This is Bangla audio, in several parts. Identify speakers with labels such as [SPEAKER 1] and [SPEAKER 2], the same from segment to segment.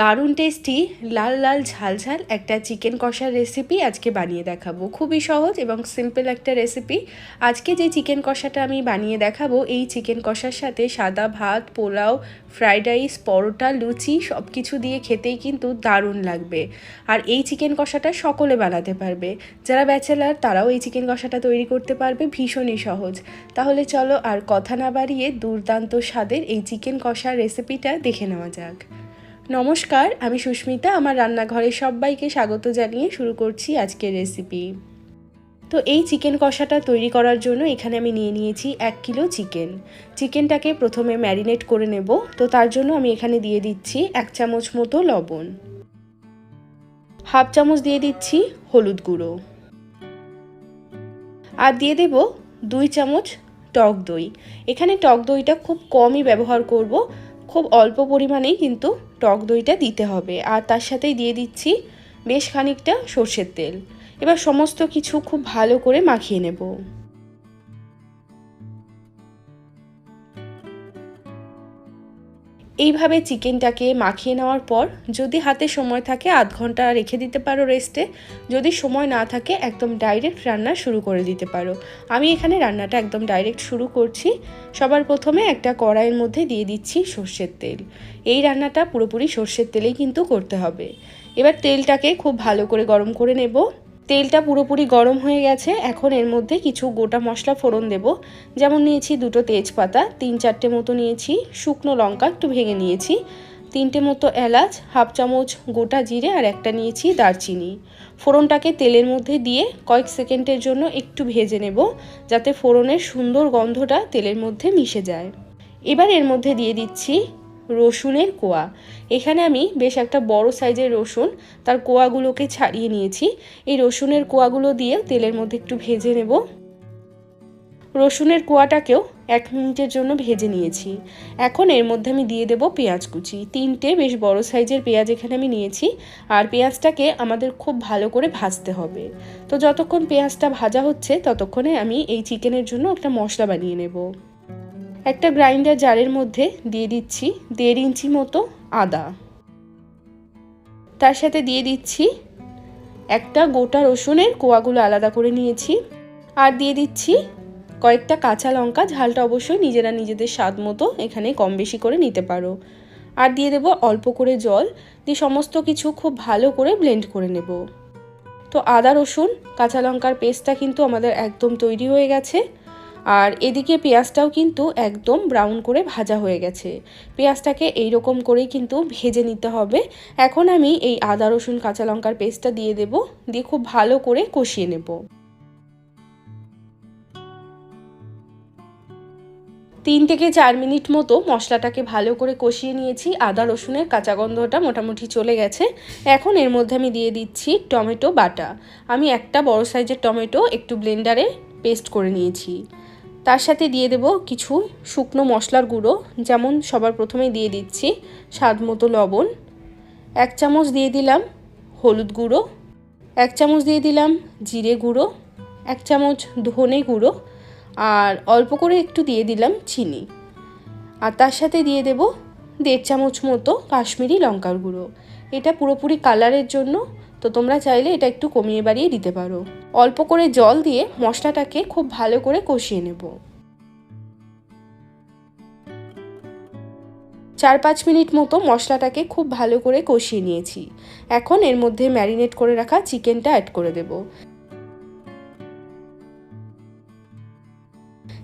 [SPEAKER 1] দারুণ টেস্টি লাল লাল ঝাল ঝাল একটা চিকেন কষার রেসিপি আজকে বানিয়ে দেখাবো। খুবই সহজ এবং সিম্পল একটা রেসিপি আজকে যে চিকেন কষাটা আমি বানিয়ে দেখাবো, এই চিকেন কষার সাথে সাদা ভাত, পোলাও ফ্রাইড রাইস পরোটা, লুচি সব কিছু দিয়ে খেতেই কিন্তু দারুণ লাগবে। আর এই চিকেন কষাটা সকলে বানাতে পারবে। যারা ব্যাচেলার তারাও এই চিকেন কষাটা তৈরি করতে পারবে, ভীষণই সহজ। তাহলে চলো আর কথা না বাড়িয়ে দুর্দান্ত স্বাদের এই চিকেন কষার রেসিপিটা দেখে নেওয়া যাক। নমস্কার, আমি সুস্মিতা, আমার রান্নাঘরে সবাইকে স্বাগত জানিয়ে শুরু করছি আজকের রেসিপি তো এই চিকেন কষাটা তৈরি করার জন্য এখানে আমি নিয়ে নিয়েছি এক কিলো চিকেন চিকেনটাকে প্রথমে ম্যারিনেট করে নেব। তো তার জন্য আমি এখানে দিয়ে দিচ্ছি এক চামচ মতো লবণ। হাফ চামচ দিয়ে দিচ্ছি হলুদ গুঁড়ো। আর দিয়ে দেব দুই চামচ টক দই। এখানে টক দইটা খুব কমই ব্যবহার করব। খুব অল্প পরিমাণেই কিন্তু টক দইটা দিতে হবে। আর তার সাথেই দিয়ে দিচ্ছি বেশ খানিকটা সর্ষের তেল। এবার সমস্ত কিছু খুব ভালো করে মাখিয়ে নেব। এইভাবে চিকেনটাকে মাখিয়ে নেওয়ার পর যদি হাতে সময় থাকে আধ ঘণ্টা রেখে দিতে পারো রেস্টে যদি সময় না থাকে একদম ডাইরেক্ট রান্না শুরু করে দিতে পারো। আমি এখানে রান্নাটা একদম ডাইরেক্ট শুরু করছি। সবার প্রথমে একটা কড়াইয়ের মধ্যে দিয়ে দিচ্ছি সর্ষের তেল। এই রান্নাটা পুরোপুরি সর্ষের তেলেই কিন্তু করতে হবে। এবার তেলটাকে খুব ভালো করে গরম করে নেব। তেলটা পুরোপুরি গরম হয়ে গেছে, এখন এর মধ্যে কিছু গোটা মশলা ফোড়ন দেব। যেমন নিয়েছি দুটো তেজপাতা, তিন চারটে মতো নিয়েছি, শুকনো লঙ্কা একটু ভেঙে নিয়েছি, তিনটে মতো এলাচ, হাফ চামচ গোটা জিরে আর একটা নিয়েছি দারচিনি। ফোড়নটাকে তেলের মধ্যে দিয়ে কয়েক সেকেন্ডের জন্য একটু ভেজে নেব, যাতে ফোড়নের সুন্দর গন্ধটা তেলের মধ্যে মিশে যায়। এবার এর মধ্যে দিয়ে দিচ্ছি রসুনের কোয়া। এখানে আমি বেশ একটা বড় সাইজের রসুন, তার কোয়াগুলোকে ছাড়িয়ে নিয়েছি। এই রসুনের কোয়াগুলো দিয়ে তেলের মধ্যে একটু ভেজে নেব। রসুনের কোয়াটাকেও এক মিনিটের জন্য ভেজে নিয়েছি। এখন এর মধ্যে আমি দিয়ে দেব পেঁয়াজ কুচি। তিনটে বেশ বড় সাইজের পেঁয়াজ এখানে আমি নিয়েছি। আর পেঁয়াজটাকে আমাদের খুব ভালো করে ভাজতে হবে। তো যতক্ষণ পেঁয়াজটা ভাজা হচ্ছে, ততক্ষণে আমি এই চিকেনের জন্য একটা মশলা বানিয়ে নেব। একটা গ্রাইন্ডার জারের মধ্যে দিয়ে দিচ্ছি দেড় ইঞ্চি মতো আদা। তার সাথে দিয়ে দিচ্ছি একটা গোটা রসুনের কোয়াগুলো আলাদা করে নিয়েছি আর দিয়ে দিচ্ছি কয়েকটা কাঁচা লঙ্কা। ঝালটা অবশ্যই নিজেরা নিজেদের স্বাদ মতো এখানে কম বেশি করে নিতে পারো। আর দিয়ে দেবো অল্প করে জল। দিয়ে সমস্ত কিছু খুব ভালো করে ব্লেন্ড করে নেব। তো আদা, রসুন, কাঁচা লঙ্কার পেস্টটা কিন্তু আমাদের একদম তৈরি হয়ে গেছে। আর এদিকে পেঁয়াজটাও কিন্তু একদম ব্রাউন করে ভাজা হয়ে গেছে। পেঁয়াজটাকে এই রকম করেই কিন্তু ভেজে নিতে হবে। এখন আমি এই আদা, রসুন, কাঁচা লঙ্কার পেস্টটা দিয়ে দেব। দিয়ে খুব ভালো করে কষিয়ে নেব। তিন থেকে চার মিনিট মতো মশলাটাকে ভালো করে কষিয়ে নিয়েছি। আদা, রসুনের কাঁচা গন্ধটা মোটামুটি চলে গেছে। এখন এর মধ্যে আমি দিয়ে দিচ্ছি টমেটো বাটা। আমি একটা বড় সাইজের টমেটো একটু ব্লেন্ডারে পেস্ট করে নিয়েছি। তার সাথে দিয়ে দেব কিছু শুকনো মশলার গুঁড়ো, যেমন সবার প্রথমেই দিয়ে দিচ্ছি স্বাদ মতো লবণ। এক চামচ দিয়ে দিলাম হলুদ গুঁড়ো, এক চামচ দিয়ে দিলাম জিরে গুঁড়ো, এক চামচ ধনে গুঁড়ো আর অল্প করে একটু দিয়ে দিলাম চিনি। আর তার সাথে দিয়ে দেব দেড় চামচ মতো কাশ্মীরি লঙ্কার গুঁড়ো। এটা পুরোপুরি কালারের জন্য তো তোমরা চাইলে এটা একটু কমিয়ে বাড়িয়ে দিতে পারো। অল্প করে জল দিয়ে মশলাটাকে খুব ভালো করে কষিয়ে নেব। চার পাঁচ মিনিট মতো মশলাটাকে খুব ভালো করে কষিয়ে নিয়েছি। এখন এর মধ্যে ম্যারিনেট করে রাখা চিকেনটা অ্যাড করে দেব।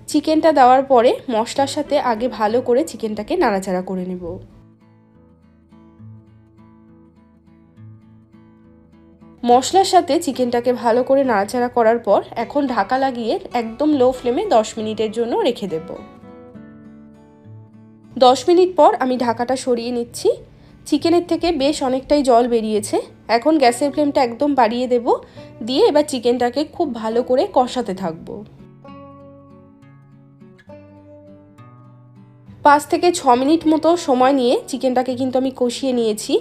[SPEAKER 1] চিকেনটা দেওয়ার পরে মশলার সাথে আগে ভালো করে চিকেনটাকে নাড়াচাড়া করে নেব। মশলার সাথে চিকেনটাকে ভালো করে নাড়াচাড়া করার পর এখন ঢাকা লাগিয়ে একদম লো ফ্লেমে দশ মিনিটের জন্য রেখে দেব। দশ মিনিট পর আমি ঢাকাটা সরিয়ে নিচ্ছি। চিকেনের থেকে বেশ অনেকটাই জল বেরিয়েছে। এখন গ্যাসের ফ্লেমটা একদম বাড়িয়ে দেব। দিয়ে এবার চিকেনটাকে খুব ভালো করে কষাতে থাকব। পাঁচ থেকে ছ মিনিট মতো সময় নিয়ে চিকেনটাকে কিন্তু আমি কষিয়ে নিয়েছি।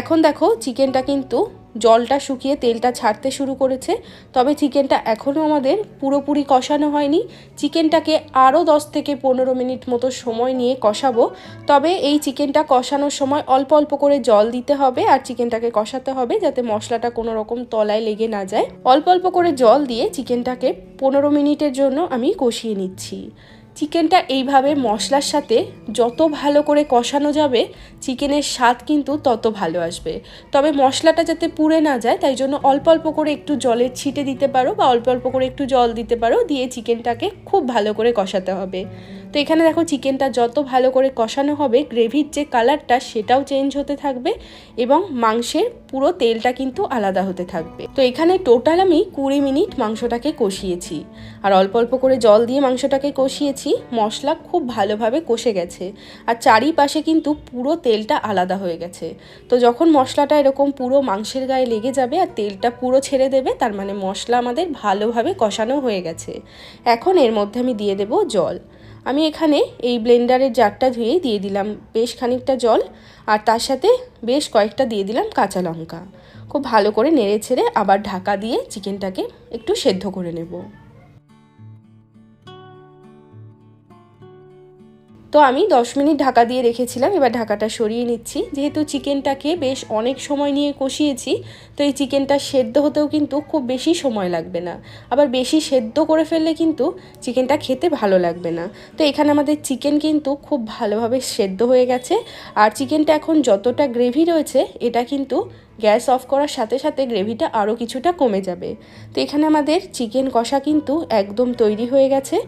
[SPEAKER 1] এখন দেখো, চিকেনটা কিন্তু জলটা শুকিয়ে তেলটা ছাড়তে শুরু করেছে। তবে চিকেনটা এখনও আমাদের পুরোপুরি কষানো হয়নি। চিকেনটাকে আরও দশ থেকে পনেরো মিনিট মতো সময় নিয়ে কষাবো। তবে এই চিকেনটা কষানোর সময় অল্প অল্প করে জল দিতে হবে আর চিকেনটাকে কষাতে হবে যাতে মশলাটা কোনো রকম তলায় লেগে না যায়। অল্প অল্প করে জল দিয়ে চিকেনটাকে পনেরো মিনিটের জন্য আমি কষিয়ে নিচ্ছি। চিকেনটা এইভাবে মশলার সাথে যত ভালো করে কষানো যাবে, চিকেনের স্বাদ কিন্তু তত ভালো আসবে। তবে মশলাটা যাতে পুড়ে না যায়, তাই জন্য অল্প অল্প করে একটু জলের ছিটে দিতে পারো বা অল্প অল্প করে একটু জল দিতে পারো, দিয়ে চিকেনটাকে খুব ভালো করে কষাতে হবে। তো এখানে দেখো চিকেনটা যত ভালো করে কষানো হবে, গ্রেভির যে কালারটা সেটাও চেঞ্জ হতে থাকবে এবং মাংসের পুরো তেলটা কিন্তু আলাদা হতে থাকবে। তো এখানে টোটাল আমি কুড়ি মিনিট মাংসটাকে কষিয়েছি। আর অল্প অল্প করে জল দিয়ে মাংসটাকে কষিয়েছি, মশলা খুব ভালোভাবে কষে গেছে। আর চারিপাশে কিন্তু পুরো তেলটা আলাদা হয়ে গেছে। তো যখন মশলাটা এরকম পুরো মাংসের গায়ে লেগে যাবে আর তেলটা পুরো ছেড়ে দেবে, তার মানে মশলা আমাদের ভালোভাবে কষানো হয়ে গেছে। এখন এর মধ্যে আমি দিয়ে দেব জল। আমি এখানে এই ব্লেন্ডারের জারটা ধুয়ে দিয়ে দিলাম বেশ খানিকটা জল আর তার সাথে বেশ কয়েকটা দিয়ে দিলাম কাঁচা লঙ্কা। খুব ভালো করে নেড়ে ছেড়ে আবার ঢাকা দিয়ে চিকেনটাকে একটু সেদ্ধ করে নেব। তো আমি দশ মিনিট ঢাকা দিয়ে রেখেছিলাম, এবার ঢাকাটা সরিয়ে নিচ্ছি। যেহেতু চিকেনটাকে বেশ অনেক সময় নিয়ে কষিয়েছি, তো এই চিকেনটা সেদ্ধ হতেও কিন্তু খুব বেশি সময় লাগবে না। আবার বেশি সেদ্ধ করে ফেললে কিন্তু চিকেনটা খেতে ভালো লাগবে না। তো এখানে আমাদের চিকেন কিন্তু খুব ভালোভাবে সেদ্ধ হয়ে গেছে। আর চিকেনটা এখন যতটা গ্রেভি রয়েছে, এটা কিন্তু গ্যাস অফ করার সাথে সাথে গ্রেভিটা আরও কিছুটা কমে যাবে। তো এখানে আমাদের চিকেন কষা কিন্তু একদম তৈরি হয়ে গেছে।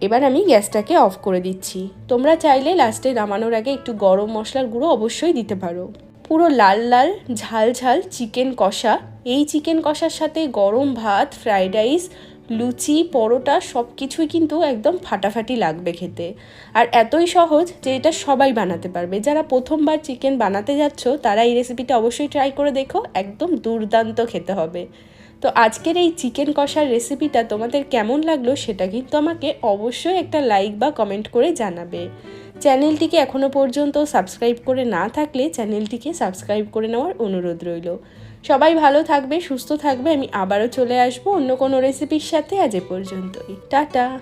[SPEAKER 1] এবার আমি গ্যাসটাকে অফ করে দিচ্ছি। তোমরা চাইলে লাস্টে নামানোর আগে একটু গরম মশলার গুঁড়ো অবশ্যই দিতে পারো। পুরো লাল লাল, ঝাল ঝাল চিকেন কষা। এই চিকেন কষার সাথে গরম ভাত, ফ্রাইড রাইস, লুচি, পরোটা সব কিছুই কিন্তু একদম ফাটাফাটি লাগবে খেতে। আর এতই সহজ যে এটা সবাই বানাতে পারবে। যারা প্রথমবার চিকেন বানাতে যাচ্ছ, তারা এই রেসিপিটা অবশ্যই ট্রাই করে দেখো। একদম দুর্দান্ত খেতে হবে। তো আজকের এই চিকেন কষার রেসিপিটা তোমাদের কেমন লাগল সেটা কিন্তু আমাকে অবশ্যই একটা লাইক বা কমেন্ট করে জানাবে। চ্যানেলটিকে এখনও পর্যন্ত সাবস্ক্রাইব করে না থাকলে চ্যানেলটিকে সাবস্ক্রাইব করে নেওয়ার অনুরোধ রইল। সবাই ভালো থাকবে, সুস্থ থাকবে, আমি আবারও চলে আসব অন্য কোনো রেসিপির সাথে আজ এ পর্যন্তই। টাটা!